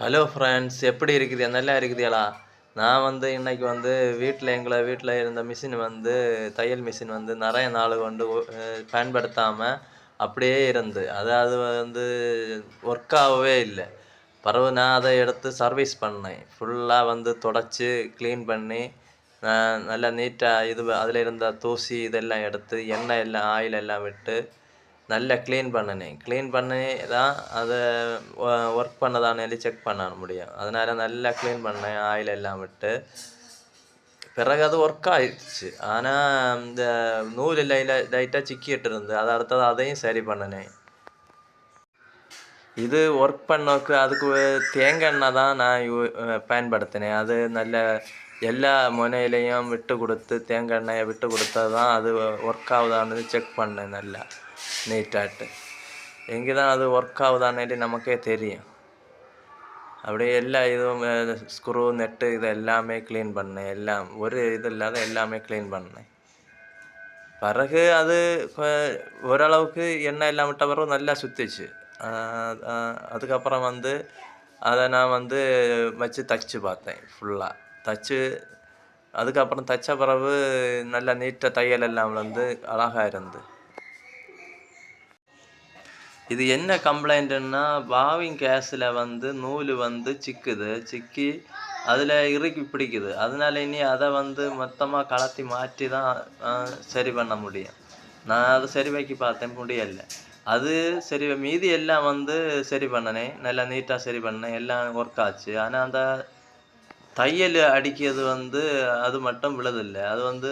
Hello friends எப்படி இருக்குது நல்லா இருக்குதுங்களா நான் வந்து இன்றைக்கி வந்து வீட்டில் எங்களை வீட்டில் இருந்த மிஷின் வந்து தையல் மிஷின் வந்து நிறைய நாள் கொண்டு பயன்படுத்தாமல் அப்படியே இருந்து. அதாவது வந்து ஒர்க் ஆகவே இல்லை. பரவு நான் அதை எடுத்து சர்வீஸ் பண்ணேன். ஃபுல்லாக வந்து தொடச்சி க்ளீன் பண்ணி நான் நல்லா நீட்டாக இது அதில் இருந்த தூசி இதெல்லாம் எடுத்து எண்ணெய் எல்லாம் ஆயில் எல்லாம் விட்டு நல்லா க்ளீன் பண்ணினேன் க்ளீன் பண்ணி தான் அதை ஒர்க் பண்ணதானே செக் பண்ண முடியும். அதனால் நல்லா க்ளீன் பண்ணேன் ஆயில் எல்லாம் விட்டு. பிறகு அது ஒர்க் ஆயிடுச்சு. ஆனால் இந்த நூல் லைல லைட்டாக சிக்கிட்டு இருந்து அது அடுத்தது அதையும் சரி பண்ணினேன் இது ஒர்க் பண்ணக்கு அதுக்கு தேங்காய் எண்ணெய் தான் நான் யூ பயன்படுத்தினேன். அது நல்ல எல்லா முனையிலையும் விட்டு கொடுத்து தேங்காய் எண்ணெயை விட்டு கொடுத்தா தான் அது ஒர்க் ஆகுதான்னு செக் பண்ணேன் நல்லா நீட்டாட்டு எங்கே தான் அது ஒர்க் ஆகுதான்னு நமக்கே தெரியும். அப்படியே எல்லா இதுவும் ஸ்க்ரூ நெட்டு இது எல்லாமே க்ளீன் பண்ணேன். எல்லாம் ஒரு இது இல்லாத எல்லாமே க்ளீன் பண்ணேன். பிறகு அது ஓரளவுக்கு எண்ணெய் எல்லாம் விட்ட பிறகு நல்லா சுத்திச்சு. அதுக்கப்புறம் வந்து அதை நான் வந்து வச்சு தைச்சு பார்த்தேன் ஃபுல்லாக தச்சு அதுக்கப்புறம் தச்ச பிறகு நல்லா நீட்டாக தையல் எல்லாம் வந்து அழகாக இருந்து. இது என்ன கம்ப்ளைண்ட்டுன்னா பாவிங் கேஸில் வந்து நூல் வந்து சிக்குது சிக்கி அதில் இறுக்கி பிடிக்குது. அதனால இனி அதை வந்து மொத்தமாக கலத்தி மாற்றி தான் சரி பண்ண முடியும். நான் அதை சரி வைக்க பார்த்தேன் முடியலை. அது சரி மீதி எல்லாம் வந்து சரி பண்ணினேன். நல்லா நீட்டாக சரி பண்ணேன் எல்லாம் ஒர்க் ஆச்சு. ஆனால் அந்த தையல் அடிக்கிறது வந்து அது மட்டும் விழுதில்லை. அது வந்து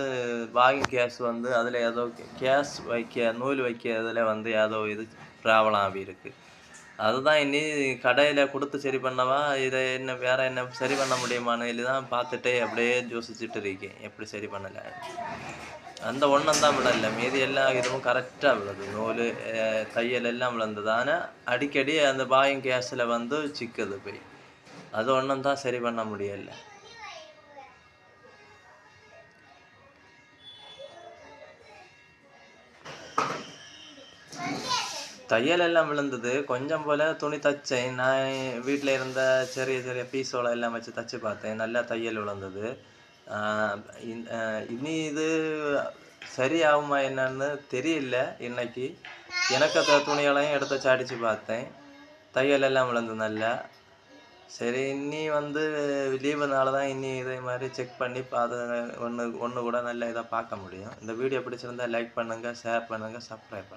வாங்கி கேஸ் வந்து அதில் ஏதோ கேஸ் வைக்க நூல் வைக்கிறதுல வந்து ஏதோ இது ப்ராப்ளம் ஆகி இருக்குது அதுதான் இனி கடையில் கொடுத்து சரி பண்ணவா? இதை என்ன வேற என்ன சரி பண்ண முடியுமான்னு தான் பார்த்துட்டே அப்படியே யோசிச்சுட்டு இருக்கேன். எப்படி சரி பண்ணலை? அந்த ஒன்றும் தான் விடலை. மீதி எல்லா இதுவும் கரெக்டாக விழுது. நூல் தையல் எல்லாம் விழுந்தது. ஆனால் அடிக்கடி அந்த பாயும் கேஸில் வந்து சிக்குது போய். அது ஒன்றும் தான் சரி பண்ண முடியல. தையல் எல்லாம் விழுந்தது. கொஞ்சம் போல துணி தைச்சேன். நான் வீட்டில் இருந்த சிறிய சிறிய பீஸோட எல்லாம் வச்சு தைச்சு பார்த்தேன். நல்லா தையல் விழுந்தது. இனி இது சரியாகுமா என்னன்னு தெரியல இன்னைக்கு. எனக்கு துணியெல்லாம் துணிகளையும் எடுத்து சாடிச்சு பார்த்தேன். தையல் எல்லாம் விழுந்தது நல்லா. சரி இன்னி வந்து லீவுனால தான் இன்னி இதே மாதிரி செக் பண்ணி பார்த்து ஒன்று ஒன்று கூட நல்ல இதாக பார்க்க முடியும். இந்த வீடியோ பிடிச்சிருந்தா லைக் பண்ணுங்கள் ஷேர் பண்ணுங்கள் சப்ஸ்கிரைப் பண்ணுங்கள்